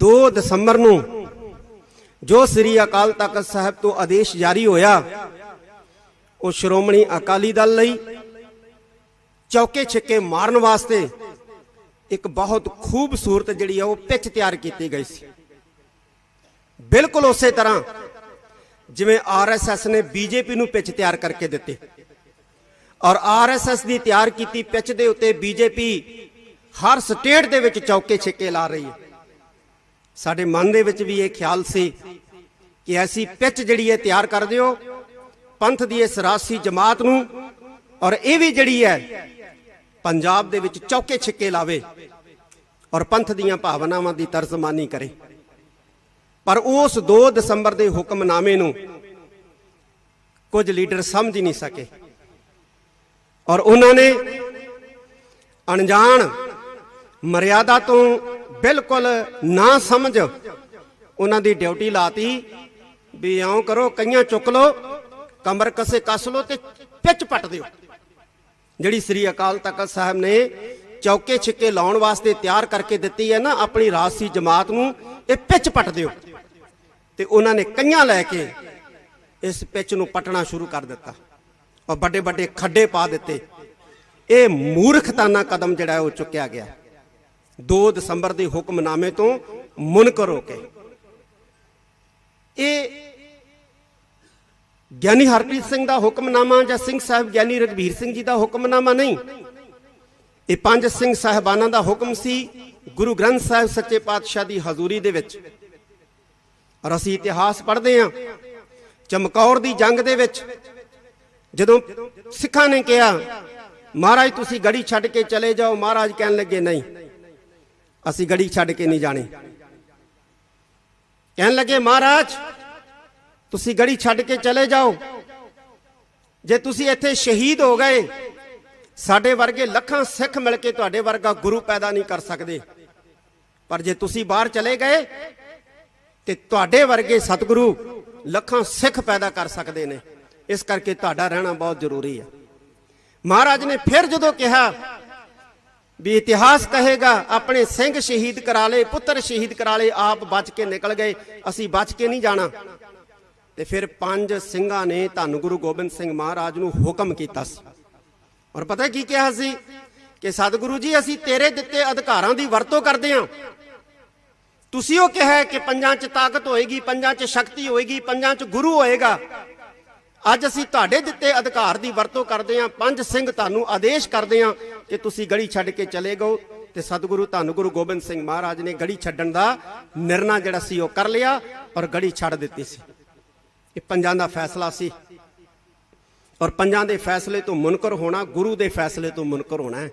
2 ਦਸੰਬਰ ਨੂੰ, ਜੋ ਸ੍ਰੀ ਅਕਾਲ ਤਖਤ ਸਾਹਿਬ ਤੋਂ ਆਦੇਸ਼ ਜਾਰੀ ਹੋਇਆ, ਉਹ ਸ਼੍ਰੋਮਣੀ ਅਕਾਲੀ ਦਲ ਲਈ ਚੌਕੇ ਛੱਕੇ ਮਾਰਨ ਵਾਸਤੇ ਇੱਕ ਬਹੁਤ ਖੂਬਸੂਰਤ ਜਿਹੜੀ ਆ ਉਹ ਪਿੱਚ ਤਿਆਰ ਕੀਤੀ ਗਈ ਸੀ। ਬਿਲਕੁਲ ਉਸੇ ਤਰ੍ਹਾਂ ਜਿਵੇਂ ਆਰਐਸਐਸ ਨੇ ਬੀਜੇਪੀ ਨੂੰ ਪਿੱਚ ਤਿਆਰ ਕਰਕੇ ਦਿੱਤੇ। ਔਰ ਆਰਐਸਐਸ ਦੀ ਤਿਆਰ ਕੀਤੀ ਪਿੱਚ ਦੇ ਉੱਤੇ ਬੀਜੇਪੀ ਹਰ ਸਟੇਟ ਦੇ ਵਿੱਚ ਚੌਕੇ ਛੱਕੇ ਲਾ ਰਹੀ ਹੈ। ਸਾਡੇ ਮਨ ਦੇ ਵਿੱਚ ਵੀ ਇਹ ਖਿਆਲ ਸੀ ਕਿ ਐਸੀ ਪਿੱਚ ਜਿਹੜੀ ਹੈ ਤਿਆਰ ਕਰ ਦਿਓ ਪੰਥ ਦੀ ਇਸ ਰਾਸੀ ਜਮਾਤ ਨੂੰ, ਔਰ ਇਹ ਵੀ ਜਿਹੜੀ ਹੈ, ਪੰਜਾਬ ਦੇ ਵਿੱਚ ਚੌਕੇ ਛਿੱਕੇ ਲਾਵੇ ਔਰ ਪੰਥ ਦੀਆਂ ਭਾਵਨਾਵਾਂ ਦੀ ਤਰਜਮਾਨੀ ਕਰੇ। ਪਰ ਉਸ 2 ਦਸੰਬਰ ਦੇ ਹੁਕਮਨਾਮੇ ਨੂੰ ਕੁਝ ਲੀਡਰ ਸਮਝ ਹੀ ਨਹੀਂ ਸਕੇ ਔਰ ਉਹਨਾਂ ਨੇ ਅਣਜਾਣ ਮਰਿਆਦਾ ਤੋਂ ਬਿਲਕੁਲ ਨਾ ਸਮਝ। ਉਹਨਾਂ ਦੀ ਡਿਊਟੀ ਲਾਤੀ ਵੀ ਇਉਂ ਕਰੋ, ਕਈਆਂ ਚੁੱਕ ਲਓ, ਕਮਰ ਕਸੇ ਕੱਸ ਲਓ ਤੇ ਪਿੱਚ ਪੱਟ ਦਿਓ। ਜਿਹੜੀ ਸ੍ਰੀ ਅਕਾਲ ਤਖਤ ਸਾਹਿਬ ਨੇ ਚੌਕੇ ਛਿੱਕੇ ਲਾਉਣ ਵਾਸਤੇ ਤਿਆਰ ਕਰਕੇ ਦਿੱਤੀ ਹੈ ਨਾ, ਆਪਣੀ ਰਾਜਸੀ ਜਮਾਤ ਨੂੰ, ਇਹ ਪਿੱਚ ਪੱਟ ਦਿਓ। ਤੇ ਉਹਨਾਂ ਨੇ ਕਈਆਂ ਲੈ ਕੇ ਇਸ ਪਿੱਚ ਨੂੰ ਪਟਣਾ ਸ਼ੁਰੂ ਕਰ ਦਿੱਤਾ ਔਰ ਵੱਡੇ ਵੱਡੇ ਖੱਡੇ ਪਾ ਦਿੱਤੇ। ਇਹ ਮੂਰਖਤਾਨਾ ਕਦਮ ਜਿਹੜਾ ਉਹ ਚੁੱਕਿਆ ਗਿਆ। 2 ਦਸੰਬਰ ਦੇ ਹੁਕਮਨਾਮੇ ਤੋਂ ਮੁਨਕਰ ਹੋ ਕੇ। ਇਹ ਗਿਆਨੀ ਹਰਪ੍ਰੀਤ ਸਿੰਘ ਦਾ ਹੁਕਮਨਾਮਾ ਜਾਂ ਸਿੰਘ ਸਾਹਿਬ ਗਿਆਨੀ ਰਗਵੀਰ ਸਿੰਘ ਜੀ ਦਾ ਹੁਕਮਨਾਮਾ ਨਹੀਂ। ਇਹ ਪੰਜ ਸਿੰਘ ਸਾਹਿਬਾਨਾਂ ਦਾ ਹੁਕਮ ਸੀ, ਗੁਰੂ ਗ੍ਰੰਥ ਸਾਹਿਬ ਸੱਚੇ ਪਾਤਸ਼ਾਹ ਦੀ ਹਜ਼ੂਰੀ ਦੇ ਵਿੱਚ। ਔਰ ਅਸੀਂ ਇਤਿਹਾਸ ਪੜ੍ਹਦੇ ਹਾਂ, ਚਮਕੌਰ ਦੀ ਜੰਗ ਦੇ ਵਿੱਚ। ਜਦੋਂ ਸਿੱਖਾਂ ਨੇ ਕਿਹਾ, ਮਹਾਰਾਜ, ਤੁਸੀਂ ਗੜੀ ਛੱਡ ਕੇ ਚਲੇ ਜਾਓ, ਮਹਾਰਾਜ ਕਹਿਣ ਲੱਗੇ, ਨਹੀਂ ਅਸੀਂ ਗੜੀ ਛੱਡ ਕੇ ਨਹੀਂ ਜਾਣੀ। ਕਹਿਣ ਲੱਗੇ, ਮਹਾਰਾਜ, ਤੁਸੀਂ ਗੜੀ ਛੱਡ ਕੇ ਚਲੇ ਜਾਓ। ਜੇ ਤੁਸੀਂ ਇੱਥੇ ਸ਼ਹੀਦ ਹੋ ਗਏ, ਸਾਡੇ ਵਰਗੇ ਲੱਖਾਂ ਸਿੱਖ ਮਿਲ ਕੇ ਤੁਹਾਡੇ ਵਰਗਾ ਗੁਰੂ ਪੈਦਾ ਨਹੀਂ ਕਰ ਸਕਦੇ। ਪਰ ਜੇ ਤੁਸੀਂ ਬਾਹਰ ਚਲੇ ਗਏ, ਤੇ ਤੁਹਾਡੇ ਵਰਗੇ ਸਤਿਗੁਰੂ ਲੱਖਾਂ ਸਿੱਖ ਪੈਦਾ ਕਰ ਸਕਦੇ ਨੇ। ਇਸ ਕਰਕੇ ਤੁਹਾਡਾ ਰਹਿਣਾ ਬਹੁਤ ਜ਼ਰੂਰੀ ਹੈ। ਮਹਾਰਾਜ ਨੇ ਫਿਰ ਜਦੋਂ ਕਿਹਾ ਵੀ ਇਤਿਹਾਸ ਕਹੇਗਾ, ਆਪਣੇ ਸਿੰਘ ਸ਼ਹੀਦ ਕਰਾ ਲਏ, ਪੁੱਤਰ ਸ਼ਹੀਦ ਕਰਾ ਲਏ, ਆਪ ਬਚ ਕੇ ਨਿਕਲ ਗਏ, ਅਸੀਂ ਬਚ ਕੇ ਨਹੀਂ ਜਾਣਾ। ਤੇ ਫਿਰ ਪੰਜ ਸਿੰਘਾਂ ਨੇ ਧੰਨ ਗੁਰੂ ਗੋਬਿੰਦ ਸਿੰਘ ਮਹਾਰਾਜ ਨੂੰ ਹੁਕਮ ਕੀਤਾ ਸੀ। ਔਰ ਪਤਾ ਕੀ ਕਿਹਾ ਸੀ? ਕਿ ਸਤਿਗੁਰੂ ਜੀ, ਅਸੀਂ ਤੇਰੇ ਦਿੱਤੇ ਅਧਿਕਾਰਾਂ ਦੀ ਵਰਤੋਂ ਕਰਦੇ ਹਾਂ। ਤੁਸੀਂ ਉਹ ਕਿਹਾ ਕਿ ਪੰਜਾਂ 'ਚ ਤਾਕਤ ਹੋਏਗੀ, ਪੰਜਾਂ 'ਚ ਸ਼ਕਤੀ ਹੋਏਗੀ, ਪੰਜਾਂ 'ਚ ਗੁਰੂ ਹੋਏਗਾ। ਅੱਜ ਅਸੀਂ ਤੁਹਾਡੇ ਦਿੱਤੇ ਅਧਿਕਾਰ ਦੀ ਵਰਤੋਂ ਕਰਦੇ ਹਾਂ। ਪੰਜ ਸਿੰਘ ਤੁਹਾਨੂੰ ਆਦੇਸ਼ ਕਰਦੇ ਹਾਂ ਕਿ ਤੁਸੀਂ ਗੜੀ ਛੱਡ ਕੇ ਚਲੇ ਗਓ ਤੇ ਸਤਿਗੁਰੂ ਧੰਨ ਗੁਰੂ ਗੋਬਿੰਦ ਸਿੰਘ ਮਹਾਰਾਜ ਨੇ ਗੜੀ ਛੱਡਣ ਦਾ ਨਿਰਣਾ ਜਿਹੜਾ ਸੀ ਉਹ ਕਰ ਲਿਆ ਔਰ ਗੜੀ ਛੱਡ ਦਿੱਤੀ ਸੀ। ਇਹ ਪੰਜਾਂ ਦਾ ਫੈਸਲਾ ਸੀ ਔਰ ਪੰਜਾਂ ਦੇ ਫੈਸਲੇ ਤੋਂ ਮੁਨਕਰ ਹੋਣਾ, ਗੁਰੂ ਦੇ ਫੈਸਲੇ ਤੋਂ ਮੁਨਕਰ ਹੋਣਾ ਹੈ।